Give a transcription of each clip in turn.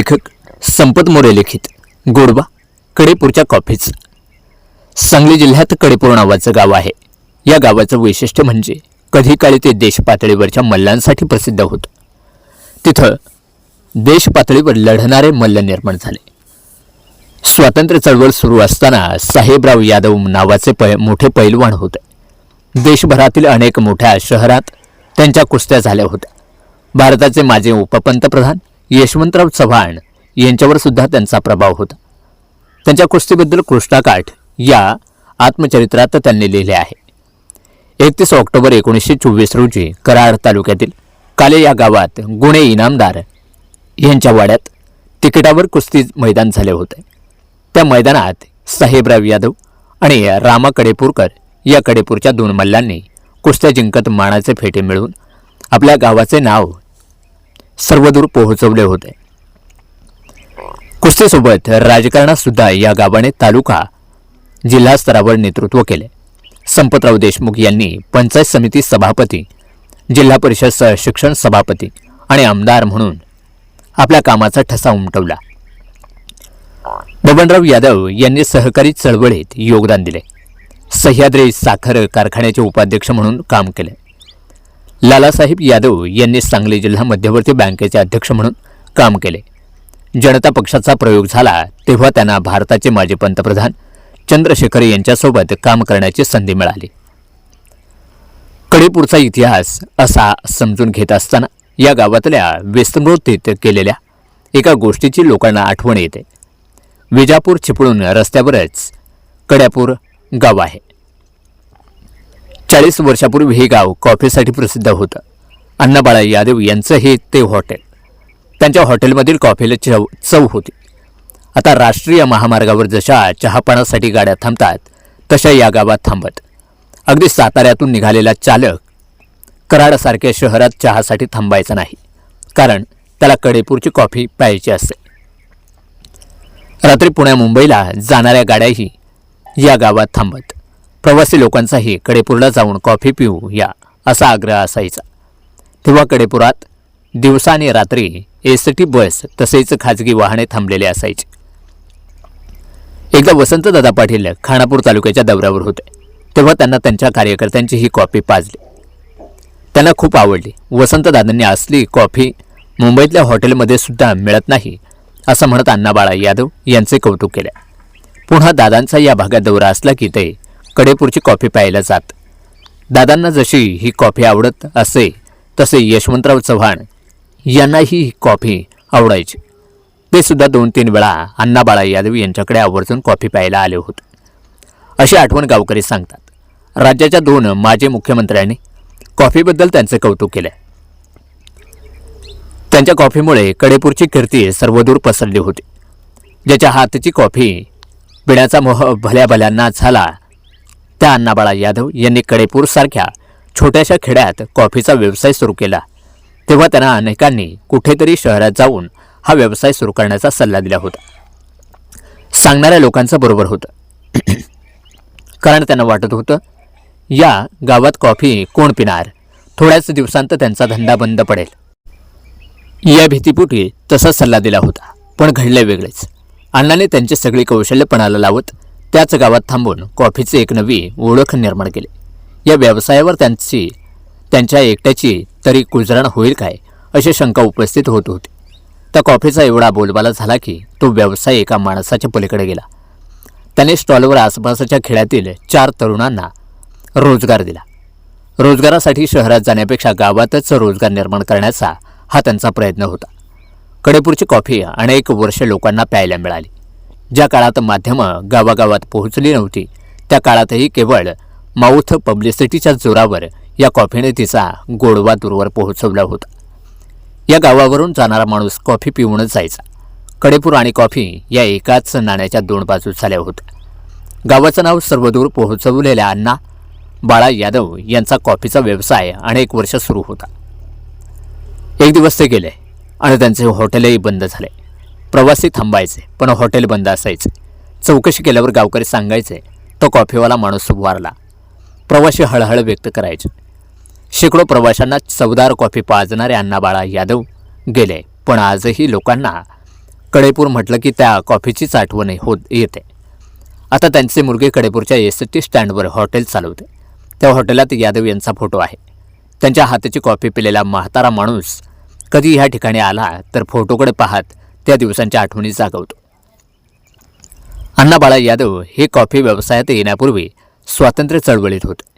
लेखक संपत मोरे लिखित. गोडवा कडेपूरच्या कॉफीज सांगली जिल्ह्यात कडेपूर नावाचं गाव आहे. या गावाचं वैशिष्ट्य म्हणजे कधी काळी ते देश पातळीवरच्या मल्लांसाठी प्रसिद्ध होतं. तिथं देश पातळीवर लढणारे मल्ल निर्माण झाले. स्वातंत्र्य चळवळ सुरू असताना साहेबराव यादव नावाचे पै मोठे पैलवान होते. देशभरातील अनेक मोठ्या शहरात त्यांच्या कुस्त्या झाल्या होत्या. भारताचे माजी उपपंतप्रधान यशवंतराव चव्हाण यांच्यावर सुद्धा त्यांचा प्रभाव होता. त्यांच्या कुस्तीबद्दल कृष्णाकाठ या आत्मचरित्रात त्यांनी लिहिले आहे. एकतीस ऑक्टोबर एकोणीसशे चोवीस रोजी कराड तालुक्यातील काले या गावात गुणे इनामदार यांच्या वाड्यात तिकिटावर कुस्ती मैदान झाले होते. त्या मैदानात साहेबराव यादव आणि रामा कडेपूरकर या कडेपूरच्या दोन मल्लांनी कुस्त्या जिंकत मानाचे फेटे मिळवून आपल्या गावाचे नाव सर्वदूर पोहोचवले होते. कुस्तीसोबत राजकारणात सुद्धा या गावाने तालुका जिल्हा स्तरावर नेतृत्व केले. संपतराव देशमुख यांनी पंचायत समिती सभापती जिल्हा परिषद स- शिक्षण सभापती आणि आमदार म्हणून आपल्या कामाचा ठसा उमटवला. बबनराव यादव यांनी सहकारी चळवळीत योगदान दिले. सह्याद्री साखर कारखान्याचे उपाध्यक्ष म्हणून काम केले. लालासाहेब यादव यांनी सांगली जिल्हा मध्यवर्ती बँकेचे अध्यक्ष म्हणून काम केले. जनता पक्षाचा प्रयोग झाला तेव्हा त्यांना भारताचे माजी पंतप्रधान चंद्रशेखर यांच्यासोबत काम करण्याची संधी मिळाली. कडेपूरचा इतिहास असा समजून घेत असताना या गावातल्या विस्तृतीत केलेल्या एका गोष्टीची लोकांना आठवण येते. विजापूर चिपळून रस्त्यावरच कड्यापूर गाव आहे. चाळीस वर्षापूर्वी हे गाव कॉफीसाठी प्रसिद्ध होतं. अण्णाबाळा यादव यांचं हे ते हॉटेल. त्यांच्या हॉटेलमधील कॉफीला चव चव होती. आता राष्ट्रीय महामार्गावर जशा चहापानासाठी गाड्या थांबतात तशा या गावात थांबत. अगदी साताऱ्यातून निघालेला चालक कराडसारख्या शहरात चहासाठी थांबायचा नाही कारण त्याला कडेपूरची कॉफी प्यायची असते रात्री पुण्या मुंबईला जाणाऱ्या गाड्याही या गावात थांबत. प्रवासी लोकांचाही कडेपूरला जाऊन कॉफी पिऊ या असा आग्रह असायचा. तेव्हा कडेपुरात दिवसा आणि रात्री एस टी बस तसेच खाजगी वाहने थांबलेले असायचे. एकदा वसंतदादा पाटील खानापूर तालुक्याच्या दौऱ्यावर होते. तेव्हा त्यांना त्यांच्या कार्यकर्त्यांची ही कॉफी पाजली. त्यांना खूप आवडली. वसंतदादांनी असली कॉफी मुंबईतल्या हॉटेलमध्ये सुद्धा मिळत नाही असं म्हणत अण्णाबाळा यादव यांचे कौतुक केले. पुन्हा दादांचा या भागात दौरा असला की ते कडेपूरची कॉफी प्यायला जात. दादांना जशी ही कॉफी आवडत असे तसे यशवंतराव चव्हाण यांनाही ही कॉफी आवडायची. ते सुद्धा दोन तीन वेळा अण्णाबाळा यादव यांच्याकडे आवर्जून कॉफी प्यायला आले होते. अशी आठवण गावकरी सांगतात. राज्याच्या दोन माजी मुख्यमंत्र्यांनी कॉफीबद्दल त्यांचे कौतुक केले. त्यांच्या कॉफीमुळे कडेपूरची कीर्ती सर्वदूर पसरली होती. ज्याच्या हातची कॉफी पिण्याचा मोह भल्या भल्यांना झाला त्या अण्णाबाळा यादव यांनी कडेपूरसारख्या छोट्याशा खेड्यात कॉफीचा व्यवसाय सुरू केला. तेव्हा त्यांना अनेकांनी कुठेतरी शहरात जाऊन हा व्यवसाय सुरू करण्याचा सल्ला दिला होता. सांगणाऱ्या लोकांचं बरोबर होतं. कारण त्यांना वाटत होतं या गावात कॉफी कोण पिणार? थोड्याच दिवसांत त्यांचा धंदा बंद पडेल. या भीतीपोटी तसा सल्ला दिला होता पण घडले वेगळेच. अण्णाने त्यांची सगळी कौशल्य पणाला लावत त्याच गावात थांबून कॉफीची एक नवी ओळख निर्माण केली. या व्यवसायावर त्यांची त्यांच्या एकट्याची तरी गुजराण होईल काय अशी शंका उपस्थित होत होती. त्या कॉफीचा एवढा बोलबाला झाला की तो व्यवसाय एका माणसाच्या पलीकडे गेला. त्याने स्टॉलवर आसपासच्या खेड्यातील चार तरुणांना रोजगार दिला. रोजगारासाठी शहरात जाण्यापेक्षा गावातच रोजगार निर्माण करण्याचा हा त्यांचा प्रयत्न होता. कडेपूरची कॉफी अनेक वर्ष लोकांना प्यायला मिळाली. ज्या काळात माध्यमं गावागावात पोहोचली नव्हती त्या काळातही केवळ माऊथ पब्लिसिटीच्या जोरावर या कॉफीने तिचा गोडवा दूरवर पोहोचवला होता. या गावावरून जाणारा माणूस कॉफी पिऊनच जायचा. कडेपूर आणि कॉफी या एकाच नाण्याच्या दोन बाजू झाल्या होत्या. गावाचं नाव सर्वदूर पोहोचवलेल्या अण्णा बाळा यादव यांचा कॉफीचा व्यवसाय अनेक वर्ष सुरू होता. एक दिवस ते गेले आणि त्यांचे हॉटेलही बंद झाले. प्रवासी थांबायचे पण हॉटेल बंद असायचे. चौकशी केल्यावर गावकरी सांगायचे तो कॉफीवाला माणूस वारला. प्रवासी हळहळ व्यक्त करायचे. शेकडो प्रवाशांना चवदार कॉफी पाजणारे अण्णाबाळा यादव गेले पण आजही लोकांना कडेपूर म्हटलं की त्या कॉफीचीच आठवण होत येते. आता त्यांचे मुलगे कडेपूरच्या एस टी स्टँडवर हॉटेल चालवते. त्या हॉटेलात यादव यांचा फोटो आहे. त्यांच्या हाताची कॉफी पिलेला म्हातारा माणूस कधी ह्या ठिकाणी आला तर फोटोकडे पाहत त्या दिवसांच्या आठवणी जागवतो. अण्णाबाळा यादव हे कॉफी व्यवसायात येण्यापूर्वी स्वातंत्र्य चळवळीत होते.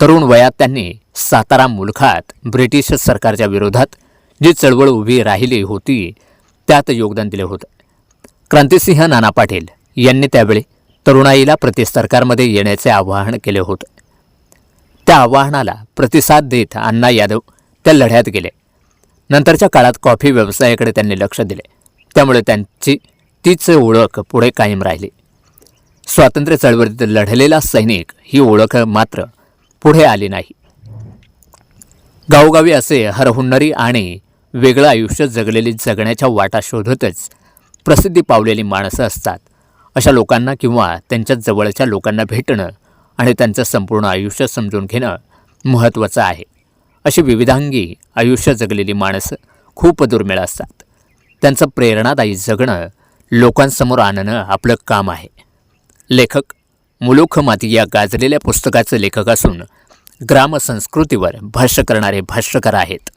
तरुण वयात त्यांनी सातारा मुलखात ब्रिटिश सरकारच्या विरोधात जी चळवळ उभी राहिली होती त्यात योगदान दिले होते. क्रांतिसिंह नाना पाटील यांनी त्यावेळी तरुणाईला प्रति सरकारमध्ये येण्याचे आवाहन केले होते. त्या आवाहनाला प्रतिसाद देत अण्णा यादव त्या लढ्यात गेले. नंतरच्या काळात कॉफी व्यवसायाकडे त्यांनी लक्ष दिले. त्यामुळे त्यांची तीच ओळख पुढे कायम राहिली. स्वातंत्र्य चळवळीत लढलेला सैनिक ही ओळख मात्र पुढे आली नाही. गावोगावी असे हरहुन्नरी आणि वेगळं आयुष्य जगलेली जगण्याच्या वाटा शोधतच प्रसिद्धी पावलेली माणसं असतात. अशा लोकांना किंवा त्यांच्या जवळच्या लोकांना भेटणं आणि त्यांचं संपूर्ण आयुष्य समजून घेणं महत्त्वाचं आहे. अशी विविधांगी आयुष्य जगलेली माणसं खूप दुर्मिळ असतात. त्यांचं प्रेरणादायी जगणं लोकांसमोर आणणं आपलं काम आहे. लेखक मुलुख माती या गाजलेल्या पुस्तकाचे लेखक असून ग्रामसंस्कृतीवर भाष्य करणारे भाष्यकार आहेत.